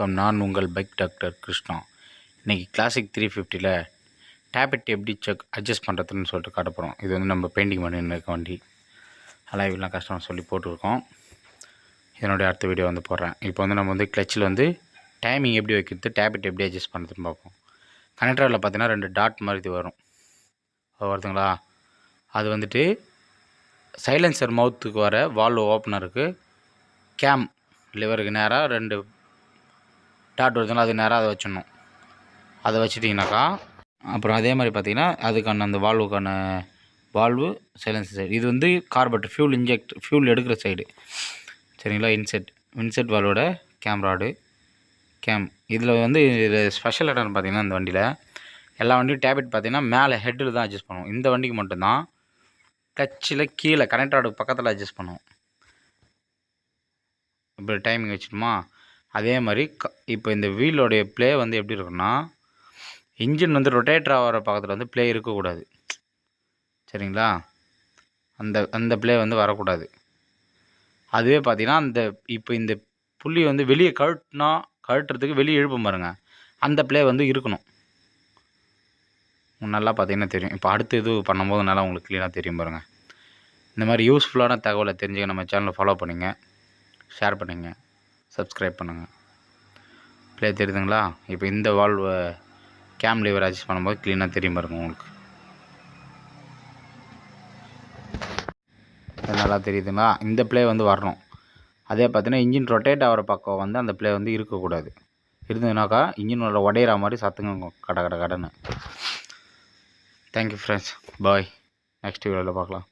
வணக்கம். நான் உங்கள் பைக் டாக்டர் கிருஷ்ணா. இன்றைக்கி கிளாசிக் த்ரீ ஃபிஃப்டியில் டேப்லெட் எப்படி செக் அட்ஜஸ்ட் பண்ணுறதுன்னு சொல்லிட்டு காட்ட போகிறோம் இது வந்து நம்ம பெயிண்டிங் பண்ணின்னு இருக்க வண்டி. அலைவ்லாம் கஷ்டம்னு சொல்லி போட்டிருக்கோம். இதனுடைய அடுத்த வீடியோ வந்து போடுறேன். இப்போ வந்து நம்ம வந்து கிளச்சில் வந்து டைமிங் எப்படி வைக்கிறது டேப்லெட் எப்படி அட்ஜஸ்ட் பண்ணுறதுன்னு பார்ப்போம். கனெக்டரில் பார்த்தீங்கன்னா ரெண்டு டாட் மாதிரி இது வரும். அது வருதுங்களா? அது வந்துட்டு சைலன்சர் மவுத்துக்கு வர வால்வ் ஓப்பனருக்கு கேம் லிவருக்கு நேராக ரெண்டு டாட் வருதுங்களா அது நேராக அதை வச்சிடணும். அதை வச்சிட்டிங்கனாக்கா அப்புறம் அதே மாதிரி பார்த்தீங்கன்னா அதுக்கான அந்த வால்வுக்கான வால்வு சைலன்சர் சைடு இது வந்து கார்பட் ஃபியூல் இன்ஜெக்ட் ஃபியூல் எடுக்கிற சைடு சரிங்களா? இன்செட் இன்செட் வால்வோட கேம்ராடு கேம் இதில் வந்து ஸ்பெஷல் இடம்னு பார்த்தீங்கன்னா இந்த வண்டியில் எல்லா வண்டியும் டேப்லெட் பார்த்திங்கன்னா மேலே ஹெட்டில் தான் அட்ஜஸ்ட் பண்ணுவோம் இந்த வண்டிக்கு மட்டும்தான் டச்சில் கீழே கனெக்டரோட பக்கத்தில் அட்ஜஸ்ட் பண்ணுவோம் இப்போ டைமிங் வச்சுட்டுமா அதே மாதிரி க இப்போ இந்த வீலோடைய ப்ளே வந்து எப்படி இருக்குன்னா இன்ஜின் வந்து ரொட்டேட்டர் ஆகிற பக்கத்தில் வந்து ப்ளே இருக்கக்கூடாது. சரிங்களா? அந்த அந்த ப்ளே வந்து வரக்கூடாது. அதுவே பார்த்தீங்கன்னா அந்த இப்போ இந்த புள்ளி வந்து வெளியே கழட்டினா கழட்டுறதுக்கு வெளியே எழுப்ப பாருங்க. அந்த ப்ளே வந்து இருக்கணும். நல்லா பார்த்தீங்கன்னா தெரியும். இப்போ அடுத்து இது பண்ணும்போது நல்லா உங்களுக்கு க்ளீனாக தெரியும் பாருங்கள் இந்த மாதிரி யூஸ்ஃபுல்லான தகவலை தெரிஞ்சுக்க நம்ம சேனலை ஃபாலோ பண்ணுங்கள் ஷேர் பண்ணுங்க. சப்ஸ்கிரைப் பண்ணுங்கள் ப்ளே தெரியுதுங்களா? இப்போ இந்த வால்வை கேம் லீவர் அட்ஜஸ்ட் பண்ணும்போது க்ளீனாக தெரியும் பாருங்க உங்களுக்கு. நல்லா தெரியுதுங்களா? இந்த ப்ளே வந்து வரணும். அதே பார்த்தீங்கன்னா இன்ஜின் ரொட்டேட் ஆகிற பக்கம் வந்து அந்த ப்ளே வந்து இருக்கக்கூடாது. இருந்ததுனாக்கா இன்ஜினோட உடையிற மாதிரி சத்துங்க கட கடை கடைன்னு. தேங்க்யூ ஃப்ரெண்ட்ஸ் பாய் நெக்ஸ்ட் வீடியோவில் பார்க்கலாம்.